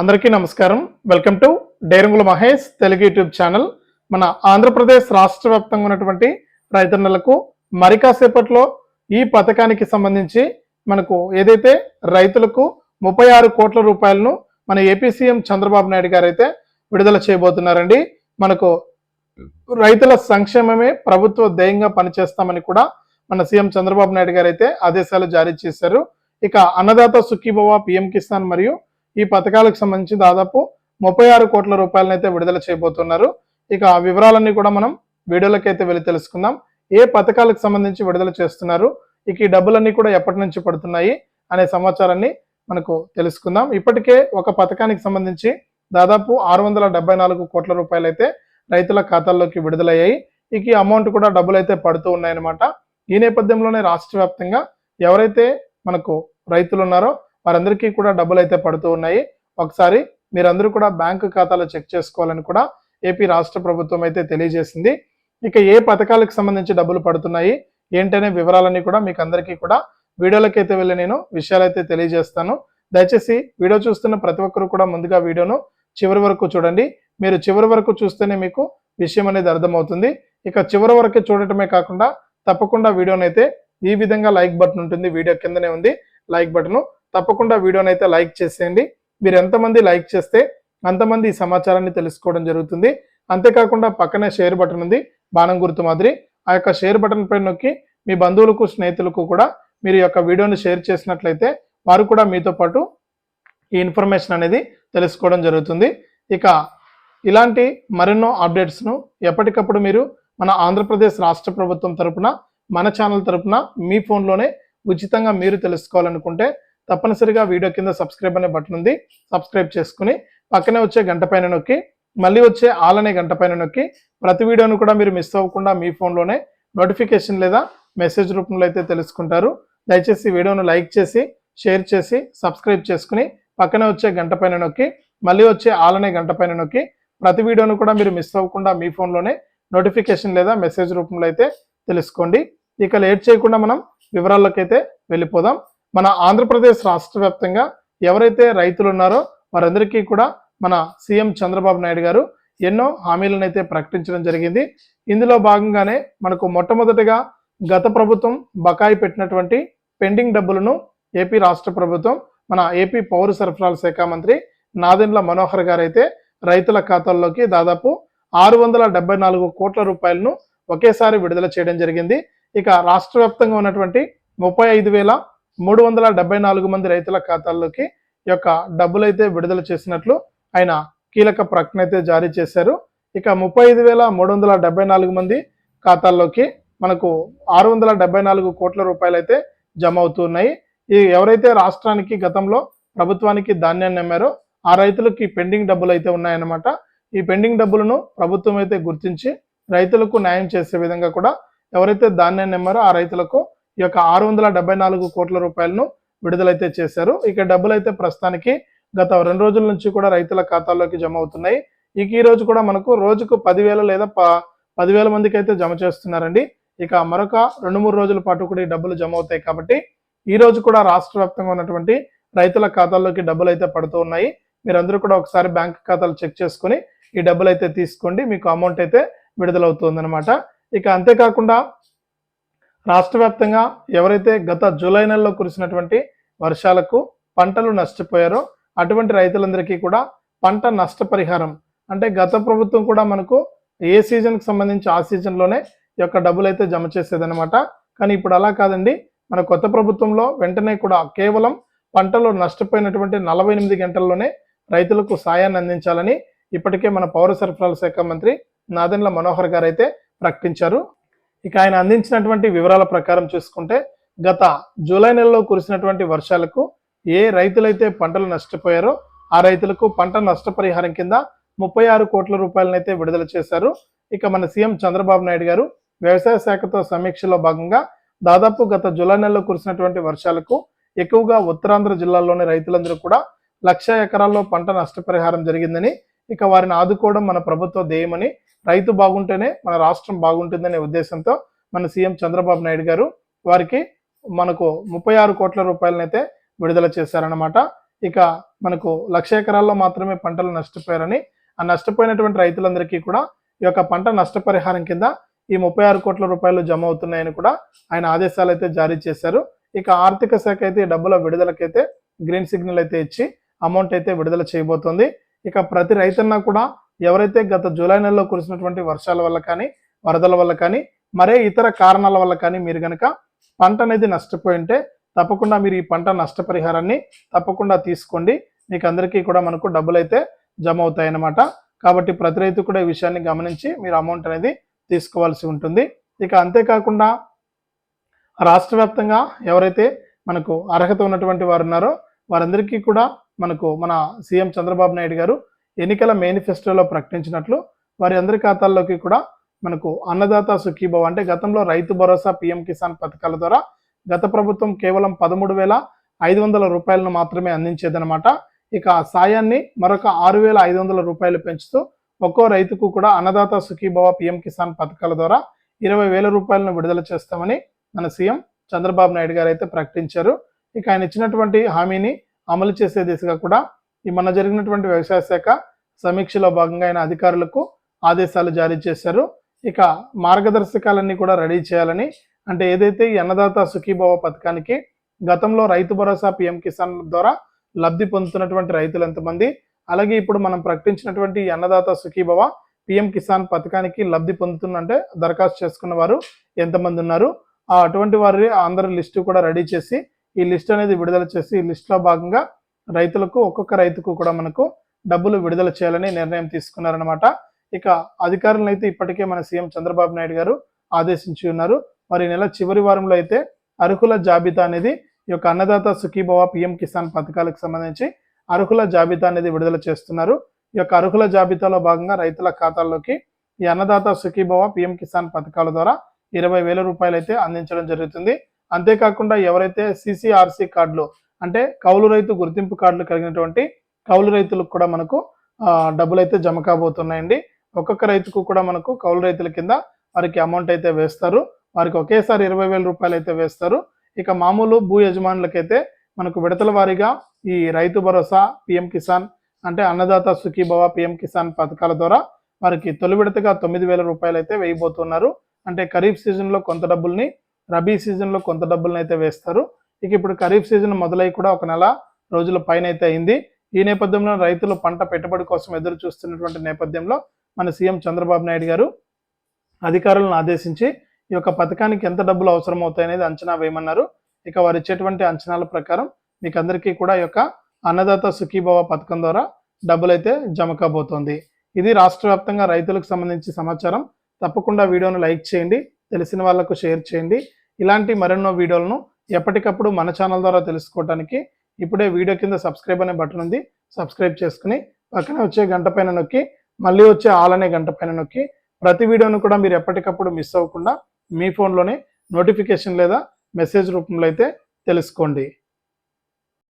అందరికీ నమస్కారం. Welcome to డైరంగుల Mahesh Telugu YouTube channel. మన ఆంధ్రప్రదేశ్ రాష్ట్ర వ్యాప్తంగా ఉన్నటువంటి రైతన్నలకు మరి కాసేపట్లో ఈ పథకానికి సంబంధించి మనకు ఏదైతే రైతులకు ముప్పై ఆరు కోట్ల రూపాయలను మన ఏపీ సీఎం చంద్రబాబు నాయుడు గారు అయితే విడుదల చేయబోతున్నారండి. మనకు రైతుల సంక్షేమమే ప్రభుత్వ ధ్యేయంగా పనిచేస్తామని కూడా మన సీఎం చంద్రబాబు నాయుడు గారు అయితే ఆదేశాలు జారీ చేశారు. ఇక అన్నదాత సుఖీభవ పిఎం కిసాన్ మరియు ఈ పథకాలకు సంబంధించి దాదాపు ముప్పై ఆరు కోట్ల రూపాయలను అయితే విడుదల చేయబోతున్నారు. ఇక ఆ వివరాలన్నీ కూడా మనం వీడియోలోకి అయితే వెళ్ళి తెలుసుకుందాం. ఏ పథకాలకు సంబంధించి విడుదల చేస్తున్నారు? ఇక ఈ డబ్బులన్నీ కూడా ఎప్పటి నుంచి పడుతున్నాయి అనే సమాచారాన్ని మనకు తెలుసుకుందాం. ఇప్పటికే ఒక పథకానికి సంబంధించి దాదాపు ఆరు వందల డెబ్బై నాలుగు కోట్ల రూపాయలు అయితే రైతుల ఖాతాల్లోకి విడుదలయ్యాయి. ఇక ఈ అమౌంట్ కూడా డబ్బులు అయితే పడుతూ ఉన్నాయన్నమాట. ఈ నేపథ్యంలోనే రాష్ట్ర వ్యాప్తంగా ఎవరైతే మనకు రైతులు ఉన్నారో వారందరికీ కూడా డబ్బులు అయితే పడుతూ ఉన్నాయి. ఒకసారి మీరందరూ కూడా బ్యాంకు ఖాతాలో చెక్ చేసుకోవాలని కూడా ఏపీ రాష్ట్ర ప్రభుత్వం అయితే తెలియజేసింది. ఇక ఏ పథకాలకు సంబంధించి డబ్బులు పడుతున్నాయి ఏంటనే వివరాలన్నీ కూడా మీకు అందరికీ కూడా వీడియోలోకి అయితే వెళ్ళి నేను విషయాలు అయితే తెలియజేస్తాను. దయచేసి వీడియో చూస్తున్న ప్రతి ఒక్కరు కూడా ముందుగా వీడియోను చివరి వరకు చూడండి. మీరు చివరి వరకు చూస్తేనే మీకు విషయం అనేది అర్థమవుతుంది. ఇక చివరి వరకు చూడటమే కాకుండా తప్పకుండా వీడియోనైతే ఈ విధంగా లైక్ బటన్ ఉంటుంది. వీడియో కిందనే ఉంది. లైక్ బటను తప్పకుండా వీడియోని అయితే లైక్ చేసేయండి. మీరు ఎంతమంది లైక్ చేస్తే అంతమంది ఈ సమాచారాన్ని తెలుసుకోవడం జరుగుతుంది. అంతేకాకుండా పక్కనే షేర్ బటన్ ఉంది బాణం గుర్తు మాదిరి. ఆ యొక్క షేర్ బటన్ పై నొక్కి మీ బంధువులకు స్నేహితులకు కూడా మీరు ఈ యొక్క వీడియోని షేర్ చేసినట్లయితే వారు కూడా మీతో పాటు ఈ ఇన్ఫర్మేషన్ అనేది తెలుసుకోవడం జరుగుతుంది. ఇక ఇలాంటి మరెన్నో అప్డేట్స్ను ఎప్పటికప్పుడు మీరు మన ఆంధ్రప్రదేశ్ రాష్ట్ర ప్రభుత్వం తరపున మన ఛానల్ తరపున మీ ఫోన్లోనే ఉచితంగా మీరు తెలుసుకోవాలనుకుంటే తప్పనిసరిగా వీడియో కింద సబ్స్క్రైబ్ అనే బటన్ ఉంది. సబ్స్క్రైబ్ చేసుకుని పక్కనే వచ్చే గంట పైన నొక్కి మళ్ళీ వచ్చే ఆల్ అనే గంట పైన నొక్కి ప్రతి వీడియోను కూడా మీరు మిస్ అవ్వకుండా మీ ఫోన్లోనే నోటిఫికేషన్ లేదా మెసేజ్ రూపంలో అయితే తెలుసుకుంటారు. దయచేసి వీడియోను లైక్ చేసి షేర్ చేసి సబ్స్క్రైబ్ చేసుకుని పక్కనే వచ్చే గంట పైన నొక్కి మళ్ళీ వచ్చే ఆల్ అనే గంట పైన నొక్కి ప్రతి వీడియోను కూడా మీరు మిస్ అవ్వకుండా మీ ఫోన్లోనే నోటిఫికేషన్ లేదా మెసేజ్ రూపంలో అయితే తెలుసుకోండి. ఇక లేట్ చేయకుండా మనం వివరాల్లోకి అయితే వెళ్ళిపోదాం. మన ఆంధ్రప్రదేశ్ రాష్ట్ర వ్యాప్తంగా ఎవరైతే రైతులు ఉన్నారో వారందరికీ కూడా మన సీఎం చంద్రబాబు నాయుడు గారు ఎన్నో హామీలను అయితే ప్రకటించడం జరిగింది. ఇందులో భాగంగానే మనకు మొట్టమొదటిగా గత ప్రభుత్వం బకాయి పెట్టినటువంటి పెండింగ్ డబ్బులను ఏపీ రాష్ట్ర ప్రభుత్వం మన ఏపీ పౌర సరఫరాల శాఖ మంత్రి నాదెండ్ల మనోహర్ గారైతే రైతుల ఖాతాల్లోకి దాదాపు ఆరు వందల డెబ్బై నాలుగు కోట్ల రూపాయలను ఒకేసారి విడుదల చేయడం జరిగింది. ఇక రాష్ట్ర వ్యాప్తంగా ఉన్నటువంటి ముప్పై ఐదు వేల మూడు వందల డెబ్బై నాలుగు మంది రైతుల ఖాతాల్లోకి యొక్క డబ్బులు అయితే విడుదల చేసినట్లు ఆయన కీలక ప్రకటన అయితే జారీ చేశారు. ఇక ముప్పై ఐదు వేల మూడు వందల డెబ్బై నాలుగు మంది ఖాతాల్లోకి మనకు ఆరు వందల డెబ్బై నాలుగు కోట్ల రూపాయలు అయితే జమ అవుతున్నాయి. ఈ ఎవరైతే రాష్ట్రానికి గతంలో ప్రభుత్వానికి ధాన్యాన్ని అమ్మారో ఆ రైతులకి పెండింగ్ డబ్బులు అయితే ఉన్నాయన్నమాట. ఈ పెండింగ్ డబ్బులను ప్రభుత్వం అయితే గుర్తించి రైతులకు న్యాయం చేసే విధంగా కూడా ఎవరైతే ధాన్యాన్ని అమ్మారో ఆ రైతులకు ఈ యొక్క ఆరు వందల డెబ్బై నాలుగు కోట్ల రూపాయలను విడుదలైతే చేశారు. ఇక డబ్బులు అయితే ప్రస్తుతానికి గత రెండు రోజుల నుంచి కూడా రైతుల ఖాతాల్లోకి జమ అవుతున్నాయి. ఇక ఈ రోజు కూడా మనకు రోజుకు పదివేల లేదా ప పదివేల మందికి అయితే జమ చేస్తున్నారండి. ఇక మరొక రెండు మూడు రోజుల పాటు కూడా ఈ డబ్బులు జమ అవుతాయి కాబట్టి ఈ రోజు కూడా రాష్ట్ర వ్యాప్తంగా ఉన్నటువంటి రైతుల ఖాతాల్లోకి డబ్బులు అయితే పడుతూ ఉన్నాయి. మీరందరూ కూడా ఒకసారి బ్యాంక్ ఖాతాలు చెక్ చేసుకుని ఈ డబ్బులు అయితే తీసుకోండి. మీకు అమౌంట్ అయితే విడుదలవుతుంది అనమాట ఇక అంతేకాకుండా రాష్ట్ర వ్యాప్తంగా ఎవరైతే గత జూలై నెలలో కురిసినటువంటి వర్షాలకు పంటలు నష్టపోయారో అటువంటి రైతులందరికీ కూడా పంట నష్టపరిహారం. అంటే గత ప్రభుత్వం కూడా మనకు ఏ సీజన్కి సంబంధించి ఆ సీజన్లోనే ఈ యొక్క డబ్బులు అయితే జమ చేసేదన్నమాట. కానీ ఇప్పుడు అలా కాదండి. మన కొత్త ప్రభుత్వంలో వెంటనే కూడా కేవలం పంటలు నష్టపోయినటువంటి నలభై ఎనిమిది గంటల్లోనే రైతులకు సాయాన్ని అందించాలని ఇప్పటికే మన పౌర సరఫరాల శాఖ మంత్రి నాదెండ్ల మనోహర్ గారు అయితే ప్రకటించారు. ఇక ఆయన అందించినటువంటి వివరాల ప్రకారం చూసుకుంటే గత జూలై నెలలో కురిసినటువంటి వర్షాలకు ఏ రైతులైతే పంటలు నష్టపోయారో ఆ రైతులకు పంట నష్టపరిహారం కింద ముప్పై ఆరు కోట్ల రూపాయలనైతే విడుదల చేశారు. ఇక మన సీఎం చంద్రబాబు నాయుడు గారు వ్యవసాయ శాఖతో సమీక్షలో భాగంగా దాదాపు గత జూలై నెలలో కురిసినటువంటి వర్షాలకు ఎక్కువగా ఉత్తరాంధ్ర జిల్లాల్లోని రైతులందరూ కూడా లక్ష ఎకరాల్లో పంట నష్టపరిహారం జరిగిందని ఇక వారిని ఆదుకోవడం మన ప్రభుత్వ ధ్యేయమని రైతు బాగుంటేనే మన రాష్ట్రం బాగుంటుందనే ఉద్దేశంతో మన సీఎం చంద్రబాబు నాయుడు గారు వారికి మనకు ముప్పై ఆరు కోట్ల రూపాయలనైతే విడుదల చేశారన్నమాట. ఇక మనకు లక్ష ఎకరాల్లో మాత్రమే పంటలు నష్టపోయారని ఆ నష్టపోయినటువంటి రైతులందరికీ కూడా ఈ యొక్క పంట నష్టపరిహారం కింద ఈ ముప్పై ఆరు కోట్ల రూపాయలు జమ అవుతున్నాయని కూడా ఆయన ఆదేశాలు అయితే జారీ చేశారు. ఇక ఆర్థిక శాఖ అయితే ఈ డబ్బుల విడుదలకైతే గ్రీన్ సిగ్నల్ అయితే ఇచ్చి అమౌంట్ అయితే విడుదల చేయబోతోంది. ఇక ప్రతి రైతన్న కూడా ఎవరైతే గత జూలై నెలలో కురిసినటువంటి వర్షాల వల్ల కానీ వరదల వల్ల కానీ మరే ఇతర కారణాల వల్ల కానీ మీరు గనక పంట అనేది నష్టపోయి ఉంటే తప్పకుండా మీరు ఈ పంట నష్టపరిహారాన్ని తప్పకుండా తీసుకోండి. మీకు అందరికీ కూడా మనకు డబ్బులు అయితే జమ అవుతాయి అన్నమాట కాబట్టి ప్రతి రైతు కూడా ఈ విషయాన్ని గమనించి మీరు అమౌంట్ అనేది తీసుకోవాల్సి ఉంటుంది. ఇక అంతేకాకుండా రాష్ట్ర వ్యాప్తంగా ఎవరైతే మనకు అర్హత ఉన్నటువంటి వారు ఉన్నారో వారందరికీ కూడా మనకు మన సీఎం చంద్రబాబు నాయుడు గారు ఎన్నికల మేనిఫెస్టోలో ప్రకటించినట్లు వారి అందరి ఖాతాల్లోకి కూడా మనకు అన్నదాత సుఖీభవ అంటే గతంలో రైతు భరోసా పిఎం కిసాన్ పథకాల ద్వారా గత ప్రభుత్వం కేవలం పదమూడు వేల ఐదు వందల రూపాయలను మాత్రమే అందించేదనమాట ఇక సాయాన్ని మరొక ఆరు వేల ఐదు వందల రూపాయలు పెంచుతూ ఒక్కో రైతుకు కూడా అన్నదాత సుఖీభవ పిఎం కిసాన్ పథకాల ద్వారా ఇరవై వేల రూపాయలను విడుదల చేస్తామని మన సీఎం చంద్రబాబు నాయుడు గారు అయితే ప్రకటించారు. ఇక ఆయన ఇచ్చినటువంటి హామీని అమలు చేసే దిశగా కూడా ఈ మొన్న జరిగినటువంటి వ్యవసాయ శాఖ సమీక్షలో భాగంగా ఆయన అధికారులకు ఆదేశాలు జారీ చేశారు. ఇక మార్గదర్శకాలన్నీ కూడా రెడీ చేయాలని అంటే ఏదైతే ఈ అన్నదాత సుఖీభావ పథకానికి గతంలో రైతు భరోసా పిఎం కిసాన్ ద్వారా లబ్ధి పొందుతున్నటువంటి రైతులు ఎంతమంది అలాగే ఇప్పుడు మనం ప్రకటించినటువంటి అన్నదాత సుఖీభవ పిఎం కిసాన్ పథకానికి లబ్ధి పొందుతున్నంటే దరఖాస్తు చేసుకున్న వారు ఎంతమంది ఉన్నారు. ఆ అటువంటి వారి అందరి లిస్టు కూడా రెడీ చేసి ఈ లిస్ట్ అనేది విడుదల చేసి ఈ లిస్ట్లో భాగంగా రైతులకు ఒక్కొక్క రైతుకు కూడా మనకు డబ్బులు విడుదల చేయాలని నిర్ణయం తీసుకున్నారనమాట ఇక అధికారులను అయితే ఇప్పటికే మన సీఎం చంద్రబాబు నాయుడు గారు ఆదేశించి ఉన్నారు. మరి ఈ నెల చివరి వారంలో అయితే అర్హుల జాబితా అనేది ఈ యొక్క అన్నదాత సుఖీభవ పిఎం కిసాన్ పథకాలకు సంబంధించి అర్హుల జాబితా అనేది విడుదల చేస్తున్నారు. ఈ యొక్క అర్హుల జాబితాలో భాగంగా రైతుల ఖాతాల్లోకి ఈ అన్నదాత సుఖీభవ పిఎం కిసాన్ పథకాల ద్వారా ఇరవై వేల రూపాయలు అయితే అందించడం జరుగుతుంది. అంతేకాకుండా ఎవరైతే సిసిఆర్సి కార్డులు అంటే కౌలు రైతు గుర్తింపు కార్డులు కలిగినటువంటి కౌలు రైతులకు కూడా మనకు డబ్బులు అయితే జమ కాబోతున్నాయండి. ఒక్కొక్క రైతుకు కూడా మనకు కౌలు రైతుల కింద వారికి అమౌంట్ అయితే వేస్తారు. వారికి ఒకేసారి ఇరవై వేల రూపాయలు అయితే వేస్తారు. ఇక మామూలు భూ యజమానులకైతే మనకు విడతల వారీగా ఈ రైతు భరోసా పిఎం కిసాన్ అంటే అన్నదాత సుఖీభవ పిఎం కిసాన్ పథకాల ద్వారా వారికి తొలి విడతగా తొమ్మిది వేల రూపాయలు అయితే వేయబోతున్నారు. అంటే ఖరీఫ్ సీజన్లో కొంత డబ్బుల్ని రబీ సీజన్లో కొంత డబ్బులను అయితే వేస్తారు. ఇక ఇప్పుడు ఖరీఫ్ సీజన్ మొదలై కూడా ఒక నెల రోజుల పైన అయితే అయింది. ఈ నేపథ్యంలో రైతులు పంట పెట్టుబడి కోసం ఎదురు చూస్తున్నటువంటి నేపథ్యంలో మన సీఎం చంద్రబాబు నాయుడు గారు అధికారులను ఆదేశించి ఈ యొక్క పథకానికి ఎంత డబ్బులు అవసరం అవుతాయనేది అంచనా వేయమన్నారు. ఇక వారు ఇచ్చేటువంటి అంచనాల ప్రకారం మీకు అందరికీ కూడా ఈ యొక్క అన్నదాత సుఖీభవ పథకం ద్వారా డబ్బులు అయితే జమ కాబోతోంది. ఇది రాష్ట్ర వ్యాప్తంగా రైతులకు సంబంధించి సమాచారం. తప్పకుండా వీడియోను లైక్ చేయండి. తెలిసిన వాళ్ళకు షేర్ చేయండి. ఇలాంటి మరెన్నో వీడియోలను ఎప్పటికప్పుడు మన ఛానల్ ద్వారా తెలుసుకోవడానికి ఇప్పుడే వీడియో కింద సబ్స్క్రైబ్ అనే బటన్ ఉంది. సబ్స్క్రైబ్ చేసుకుని పక్కన వచ్చే గంట పైన నొక్కి మళ్ళీ వచ్చే ఆల్ అనే గంట పైన నొక్కి ప్రతి వీడియోను కూడా మీరు ఎప్పటికప్పుడు మిస్ అవ్వకుండా మీ ఫోన్లోనే నోటిఫికేషన్ లేదా మెసేజ్ రూపంలో అయితే తెలుసుకోండి.